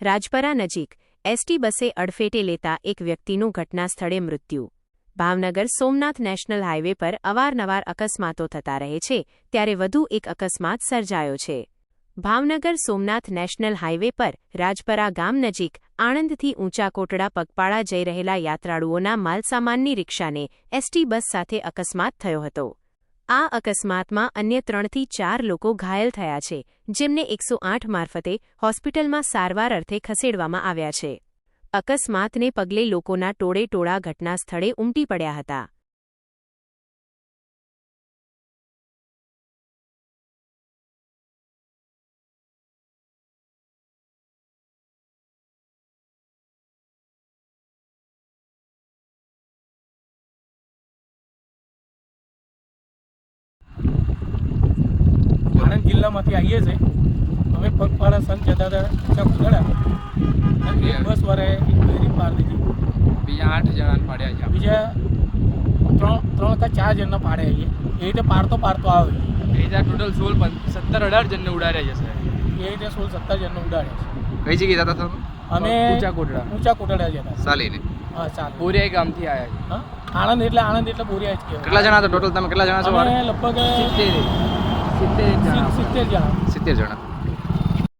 રાજપરા નજીક, એસટી બસે અડફેટે લેતા એક વ્યક્તિનું ઘટના સ્થળે મૃત્યુ. ભાવનગર સોમનાથ નેશનલ હાઇવે પર અવારનવાર અકસ્માતો થતા રહે છે, ત્યારે વધુ એક અકસ્માત સર્જાયો છે. ભાવનગર સોમનાથ નેશનલ હાઇવે પર રાજપરા ગામ નજીક, આણંદથી ઊંચા કોટડા પગપાળા જઈ રહેલા યાત્રાળુઓના માલસામાનની રિક્ષાને એસટી બસ સાથે અકસ્માત થયો હતો. આ અકસ્માતમાં અન્ય ત્રણથી ચાર લોકો ઘાયલ થયા છે, જેમને એકસો આઠ મારફતે હોસ્પિટલમાં સારવાર અર્થે ખસેડવામાં આવ્યા છે. અકસ્માતને પગલે લોકોના ટોળે ટોળા ઘટના સ્થળે ઉમટી પડ્યા હતા. આણંદ જિલ્લામાંથી આવીએ છીએ. અમે પગપાળા સંત જતા હતા ઊંચા કુદડા અને એક બસ વારે એક બેરી પાર દીધી. બીજા આઠ જણાને પાડ્યા છે. બીજા ત્રણ ત્રણ કે ચાર જણને પાડે આવીએ એ રીતે પાડતો પાડતો આવે એ રીતે ટોટલ સોળ સત્તર અઢાર જણને ઉડાડ્યા જશે એ રીતે સોળ સત્તર જણને ઉડાડે છે. કઈ જગ્યાએ જતા હતા અમે ઊંચા કોટડા. ઊંચા કોટડા જતા ચાલીને હા ચાલ બોરિયા ગામથી આવ્યા છે. હા? આણંદ એટલે આણંદ એટલે બોરિયા જ કહેવાય. કેટલા જણા હતા ટોટલ તમે કેટલા જણા છો? લગભગ સિત્તેર. સિત્તેર સિત્તેર જણા સિત્તેર જણા સિત્તેર જણા